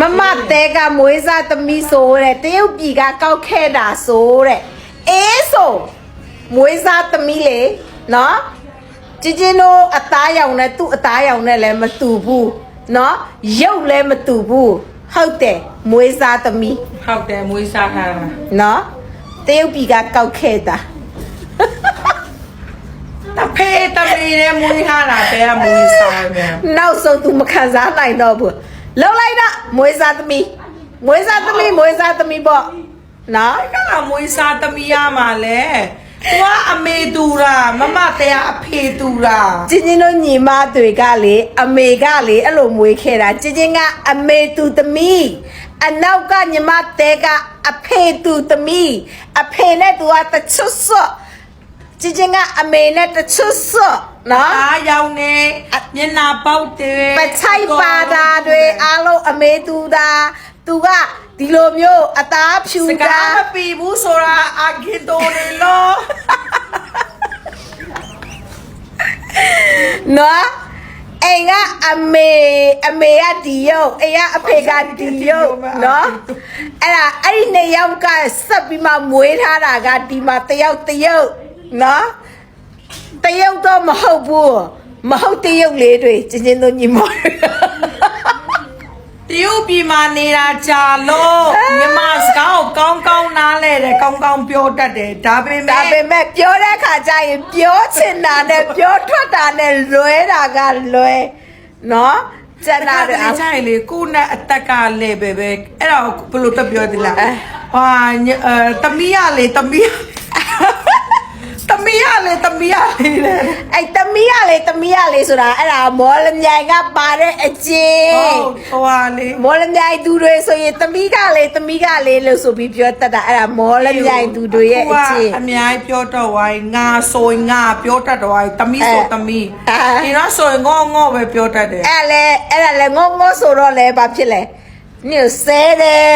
မမတဲကမွေးစားသမီးဆိုတဲ့တရုတ်ပြည်ကကောက်ခဲ့တာဆိုတဲ့အေးဆိုမွေးစားသမီးလေနော်ကျင်းချင်းတို့အသားရောင်နဲ့သူ့အသားရောင်နဲ့လည်းမတူဘူးနော်ရုပ်လည်းမတူဘူးဟုတ်တယ်မွေးစားသမီးဟုတ်တယ်မွေးစားထားတာနော်တရုတ်ပြည်ကကောက်ခဲ့တာတဖေးတမေးနဲ့မွေးထားတာတဲကမွေးစားမြန်နောက်ဆုံး तू မခံစားနိုင်တော့ဘူး လောက်လိုက်တော့မွေးစားသမီးမွေးစားသမီးမွေးစားသမီးပေါ့နော်ကလာမွေးစားသမီးရမှာလဲသူကအမေတူတာမမတဲကအဖေတူတာကျင်းချင်းတို့ညီမတွေကလေအမေကလေအဲ့လိုမွေးခဲ့တာကျင်းချင်းကအမေသူသမီးအနောက်ကညီမတဲကအဖေသူသမီးအဖေနဲ့ तू ကတချွတ်စော့ ကျင်းချင်းကအမေနဲ့တချွတ်စော့နော်အားရောင်နေမျက်နာပေါက်တယ်ပချိုက်ပါတာတွေအားလုံးအမေသူတာသူကဒီလိုမျိုးအသားဖြူစကာတားမပီဘူးဆိုတာအဂင်တိုနေလို့နော်အိမ်ကအမေအမေကဒီရုပ်အိမ်ကအဖေကဒီရုပ်နော်အဲ့ဒါအဲ့ဒီနှစ်ယောက်ကဆက်ပြီးမှမွေးထားတာကဒီမှာတယောက်တယောက် နော်တယောက်တော့မဟုတ်ဘူးမဟုတ်တယောက်လေးတွေချင်းချင်းတို့ညီမတွေတရုတ်ပြည်မှာနေတာကြာလို့မြန်မာစကားကိုကောင်းကောင်းနားလဲတယ်ကောင်းကောင်းပြောတတ်တယ်ဒါပေဒါမဲ့ပေမဲ့ပြောတဲ့ခါကျရင်ပြောချင်တာနဲ့ပြောထွက်တာနဲ့လွဲတာကလွဲနော်ကျန်တာနားတွေတယ်အချိုင်လေကိုနဲ့အသက်ကလဲပဲပဲအဲ့ဒါကိုဘယ်လိုတက်ပြောသလားဟာညအဲတမီးရလေတမီးတမီးရ လေတမီးရလေတဲ့အဲ့တမီးရလေတမီးရလေဆိုတာအဲ့ဒါမော်လမြိုင်ကပါတဲ့အကျင်ဟုတ်ဟိုဟာလေမော်လမြိုင်သူတွေဆိုရင်တမီးကလေတမီးကလေလို့ဆိုပြီးပြောတတ်တာအဲ့ဒါမော်လမြိုင်သူတွေရဲ့အကျင်အများကြီးပြောတော့ဝိုင်းငါဆိုရင်ငါပြောတတ်တော့ဝိုင်းတမီးဆိုတမီးအဲဒီတော့ဆိုရင်ငေါငေါပဲပြောတတ်တယ်အဲ့လေအဲ့ဒါလေငုံငုံဆိုတော့လေဘာဖြစ်လဲညဆဲတယ်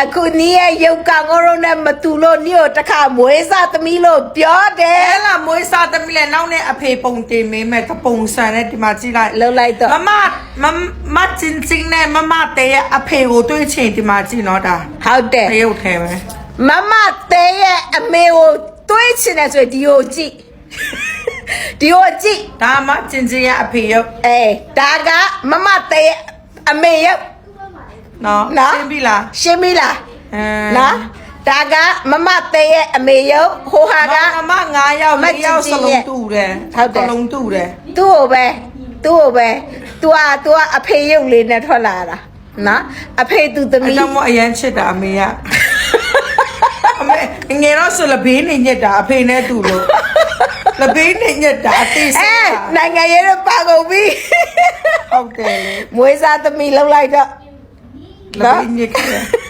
အခုနီးရဲ့ရုပ်ကငေါရုံနဲ့မတူလို့ညို့တစ်ခါမွေးစားသမီးလို့ပြောတယ်အဲ့လာမွေးစားသမီးလည်းနောက်နဲ့အဖေပုံတင်မေးမဲ့တပုံစံနဲ့ဒီမှာကြည့်လိုက်လှုပ်လိုက်တော့မမမမချင်းချင်းနဲ့မမတဲရဲ့အဖေကိုတွေးချင်ဒီမှာကြည့်တော့ဒါဟုတ်တယ်တရုတ်ထဲပဲမမတဲရဲ့အမေကိုတွေးချင်တယ်ဆိုရင်ဒီကိုကြည့်ဒီကိုကြည့်ဒါမှချင်းချင်းရဲ့အဖေရုပ်အေးဒါကမမတဲရဲ့အမေရုပ် နော် နော် ရှင်းပြီလား ရှင်းပြီလား အဲ နော်ဒါကမမတဲရဲ့အမေရုပ်ဟိုဟာက မမ9ယောက် မ 4ယောက် ချင်း စ ချင်းရဲ့ လုံးတူတယ် ဟုတ်တယ် စလုံးတူတယ် သူ့ကိုပဲသူ့ကိုပဲ तू อ่ะ तू อ่ะအဖေရုပ်လေးနဲ့ထွက်လာတာနော်အဖေသူသမီး အကြောင်းမအရန်ချစ်တာအမေကအမေငယ်တော့ဆိုလဘေးနေညက်တာအဖေနဲ့တူလို့လဘေးနေညက်တာအသေးစိ အဲ တ်တာ နိုင်ငံရေးတော့ပါကုန်ပြီ ဟုတ်တယ်လေ မွေးစားသမီးလောက်လိုက်တော့ လဘေးညက်ခဲ့